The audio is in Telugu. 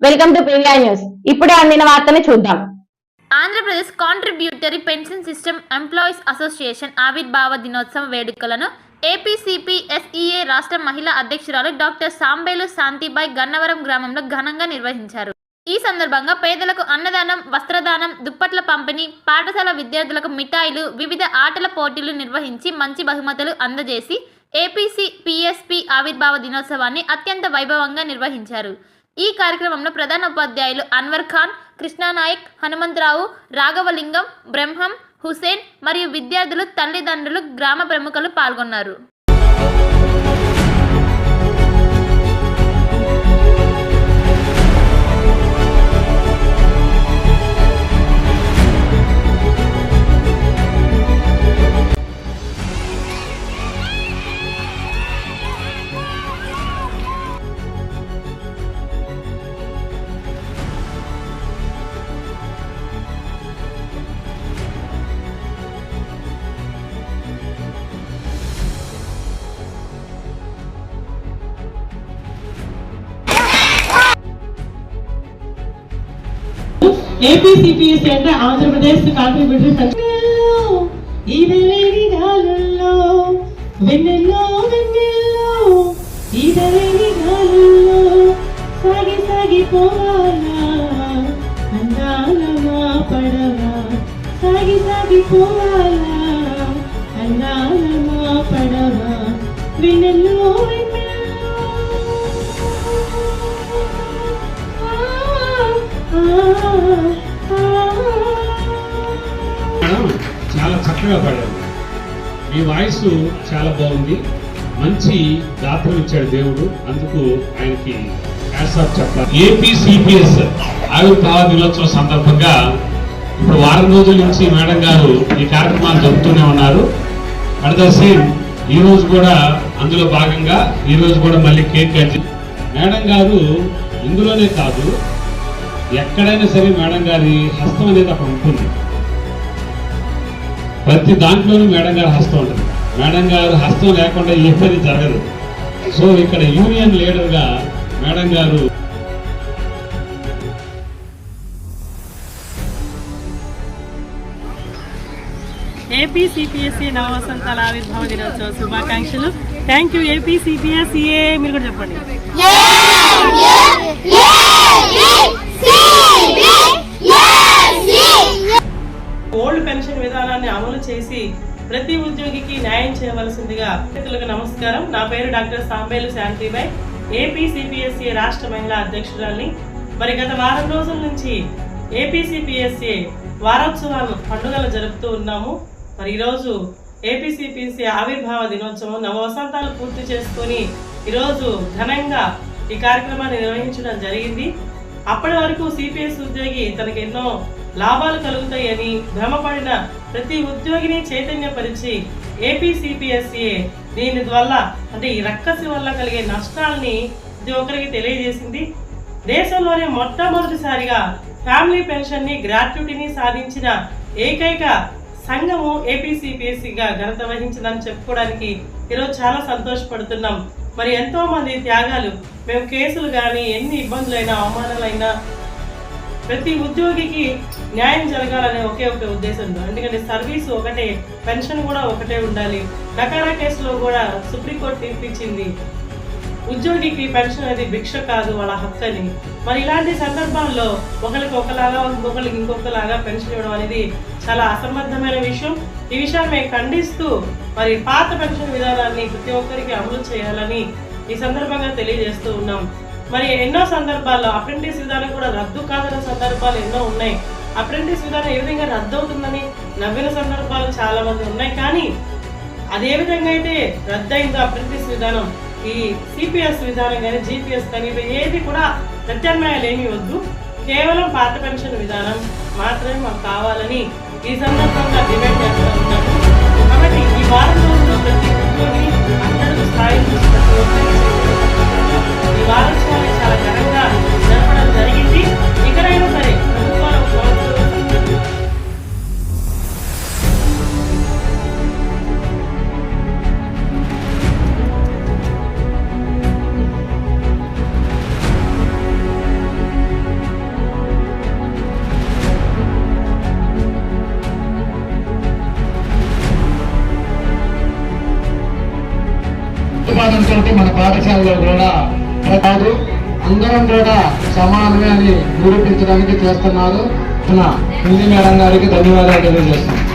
వెల్కమ్ టు పీవీఆర్ న్యూస్ ఇప్పుడే అందిన వార్తను చూద్దాం. Andhra Pradesh contributory pension system employees association ఆవిర్భావ దినోత్సవ వేడుకలను ఏపీసీపీఎస్ఈఏ రాష్ట్ర మహిళా అధ్యక్షురాలు డాక్టర్ సాంబేలు శాంతిబాయ్ గన్నవరం గ్రామంలో ఘనంగా నిర్వహించారు. ఈ సందర్భంగా పేదలకు అన్నదానం వస్త్రదానం దుప్పట్ల పంపిణీ పాఠశాల విద్యార్థులకు మిఠాయిలు వివిధ ఆటల పోటీలు నిర్వహించి మంచి బహుమతులు అందజేసి ఏపీసీ పిఎస్పి ఆవిర్భావ దినోత్సవాన్ని అత్యంత వైభవంగా నిర్వహించారు. ఈ కార్యక్రమంలో ప్రధాన ఉపాధ్యాయులు అన్వర్ ఖాన్ కృష్ణానాయక్ హనుమంతరావు రాఘవలింగం బ్రహ్మం హుసేన్ మరియు విద్యార్థులు తల్లిదండ్రులు గ్రామ ప్రముఖులు పాల్గొన్నారు. ఏపీసీపీఎస్సీ అంటే ఆంధ్రప్రదేశ్ కాంట్రిబ్యూటరీ పెన్షన్ గాలుల్లో వెన్నెల్లో వెన్నెల్లో ఈదలేని గాలుల్లో సాగి సాగి పోవాలా? అందాల మా పడవ సాగి సాగి పోవాలా? చాలా చక్కగా మీ వాయిస్ చాలా బాగుంది. మంచి గాత్రం ఇచ్చాడు దేవుడు. అందుకు ఆయనకి ఆఫ్ చెప్పాలి. ఏపీ సిపిఎస్ ఆవిర్భావ దినోత్సవం సందర్భంగా ఇప్పుడు వారం రోజుల నుంచి మేడం గారు ఈ కార్యక్రమాలు జరుపుతూనే ఉన్నారు. అట్ ద సేమ్ ఈ రోజు కూడా అందులో భాగంగా ఈ రోజు కూడా మళ్ళీ కేక్ కట్ మేడం గారు ఇందులోనే కాదు ఎక్కడైనా సరే మేడం గారి హస్తం అనేది అక్కడ ఉంటుంది. ప్రతి దాంట్లోనూ మేడం గారి హస్తం ఉంటుంది మేడం గారు హస్తం లేకుండా ఏ పని జరగదు. సో ఇక్కడ యూనియన్ లీడర్గా మేడం గారు ఏపీ సిపిఎస్సి నవ వసంతాల ఆవిర్భావ దినోత్సవ శుభాకాంక్షలు. థ్యాంక్ యూ ఏపీ సిపిఎస్సిఏ మీరు కూడా చెప్పండి. విధానాన్ని అమలు చేసి ప్రతి ఉద్యోగికి న్యాయం చేయవలసిందిగా అభ్యర్థులకు నమస్కారం. నా పేరు డాక్టర్ సాంబేలు శాంతిబాయ్. ఏపీసీపీఎస్ఏ రాష్ట్ర మహిళా అధ్యక్షురాల్ని. మరి గత వారం రోజుల నుంచి ఏపీసీపీఎస్ఏ వారోత్సవాలు పండుగలు జరుపుతూ ఉన్నాము. మరి ఈరోజు ఏపీ ఆవిర్భావ దినోత్సవం నవ వసంతాలు పూర్తి చేసుకొని ఈరోజు ఘనంగా ఈ కార్యక్రమాన్ని నిర్వహించడం జరిగింది. అప్పటి వరకు సిపిఎస్ ఉద్యోగి తనకు ఎన్నో లాభాలు కలుగుతాయని భ్రమపడిన ప్రతి ఉద్యోగిని చైతన్యపరిచి ఏపీ దీని వల్ల అంటే ఈ రక్కసి వల్ల కలిగే నష్టాల్ని ప్రతి ఒక్కరికి తెలియజేసింది. దేశంలోనే మొట్టమొదటిసారిగా ఫ్యామిలీ పెన్షన్ని గ్రాట్యుటీని సాధించిన ఏకైక సంఘము ఏపీసీపీఎస్సీగా ఘనత వహించిందని చెప్పుకోవడానికి ఈరోజు చాలా సంతోషపడుతున్నాం. మరి ఎంతోమంది త్యాగాలు మేము కేసులు కానీ ఎన్ని ఇబ్బందులైనా అవమానాలైనా ప్రతి ఉద్యోగికి న్యాయం జరగాలనే ఒకే ఒక ఉద్దేశంతో. ఎందుకంటే సర్వీస్ ఒకటే పెన్షన్ కూడా ఒకటే ఉండాలి. నకారా కేసులో కూడా సుప్రీంకోర్టు తీర్పిచ్చింది. ఉద్యోగికి పెన్షన్ అనేది భిక్ష కాదు వాళ్ళ హక్కు అని. మరి ఇలాంటి సందర్భాల్లో ఒకరికి ఒకలాగా ఇంకొకరికి ఇంకొకలాగా పెన్షన్ ఇవ్వడం అనేది చాలా అసంబద్ధమైన విషయం. ఈ విషయాన్ని మేము ఖండిస్తూ మరి పాత పెన్షన్ విధానాన్ని ప్రతి ఒక్కరికి అమలు చేయాలని ఈ సందర్భంగా తెలియజేస్తూ ఉన్నాం. మరి ఎన్నో సందర్భాల్లో అప్రెంటిస్ విధానం కూడా రద్దు కాదన్న సందర్భాలు ఎన్నో ఉన్నాయి. అప్రెంటిస్ విధానం ఏ విధంగా రద్దు అవుతుందని నవ్విన సందర్భాలు చాలా మంది ఉన్నాయి. కానీ అదే విధంగా అయితే రద్దయిందో అప్రెంటిస్ విధానం ఈ సిపిఎస్ విధానం కానీ జీపీఎస్ కానీ ఏది కూడా ప్రత్యామ్నాయాలు ఏమీ వద్దు. కేవలం పాత పెన్షన్ విధానం మాత్రమే మాకు కావాలని ఈ సందర్భంగా డిమాండ్ చేస్తూ ఉన్నాము. కాబట్టి ఈ వారం రోజులు ప్రతి ఉద్యోగి అందరూ స్థాయి నినాదంతో మన పాఠశాలలో కూడా కాదు. అందరం కూడా సమానమే అని నిరూపించడానికి చేస్తున్నారు. మన హిందీ మేడం గారికి ధన్యవాదాలు తెలియజేస్తున్నాం.